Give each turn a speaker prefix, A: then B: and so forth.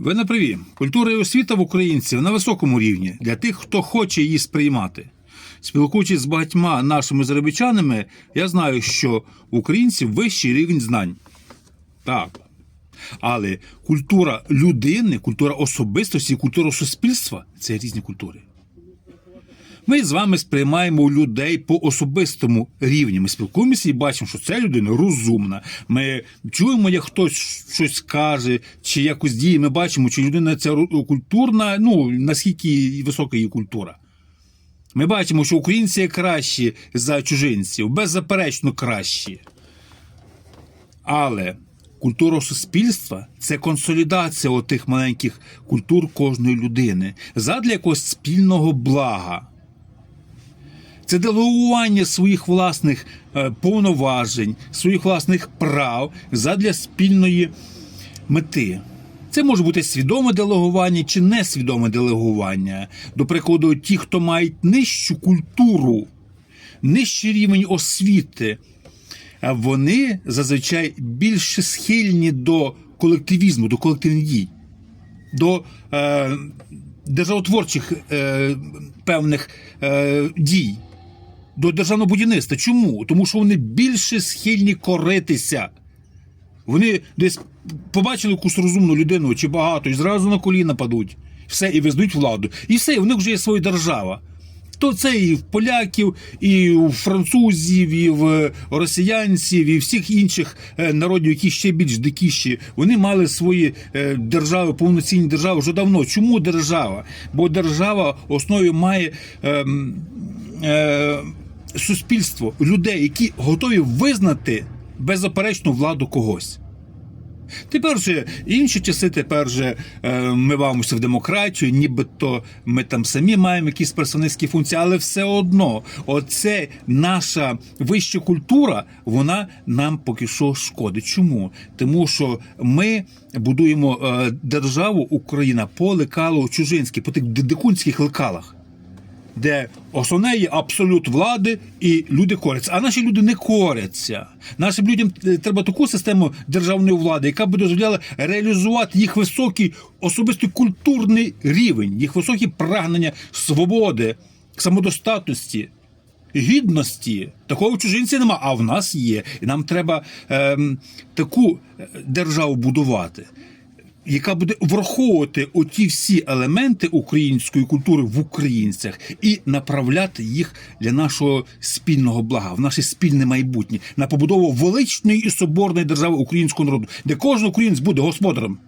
A: Ви на праві. Культура і освіта в українців на високому рівні для тих, хто хоче її сприймати. Спілкуючись з багатьма нашими заробітчанами, я знаю, що українців вищий рівень знань. Так. Але культура людини, культура особистості, культура суспільства це різні культури. Ми з вами сприймаємо людей по особистому рівні. Ми спілкуємося і бачимо, що ця людина розумна. Ми чуємо, як хтось щось каже, чи якось діє. Ми бачимо, чи людина ця культурна, ну наскільки висока її культура. Ми бачимо, що українці є кращі за чужинців, беззаперечно кращі. Але культура суспільства це консолідація отих маленьких культур кожної людини задля якогось спільного блага. Це делегування своїх власних е, повноважень, своїх власних прав задля спільної мети. Це може бути свідоме делегування чи несвідоме делегування. До прикладу, ті, хто мають нижчу культуру, нижчий рівень освіти, вони зазвичай більше схильні до колективізму, до колективних дій, до е, державотворчих е, певних е, дій, до державного будівництва. Чому? Тому що вони більше схильні коритися. Вони десь побачили якусь розумну людину чи багато, і зразу на коліна падуть. Все, і визнають владу. І все, і в них вже є своя держава. То це і в поляків, і у французів, і в росіянців, і всіх інших е, народів, які ще більш дикіші. Вони мали свої е, держави, повноцінні держави вже давно. Чому держава? Бо держава в основі має. ем, е, суспільство, людей, які готові визнати беззаперечну владу когось. Тепер же інші часи, тепер же е, ми бавимося в демократію, нібито ми там самі маємо якісь представницькі функції, але все одно, оце наша вища культура, вона нам поки що шкодить. Чому? Тому що ми будуємо е, державу Україна по лекалу чужинській, по тих дикунських лекалах де основне є абсолют влади, і люди коряться. А наші люди не коряться. Нашим людям е, треба таку систему державної влади, яка би дозволяла реалізувати їх високий особистий культурний рівень, їх високі прагнення свободи, самодостатності. Гідності такого чужинці нема, а в нас є. І нам треба ем, таку е, державу будувати, яка буде враховувати оті всі елементи української культури в українцях і направляти їх для нашого спільного блага, в наше спільне майбутнє, на побудову величної і соборної держави українського народу, де кожен українець буде господарем.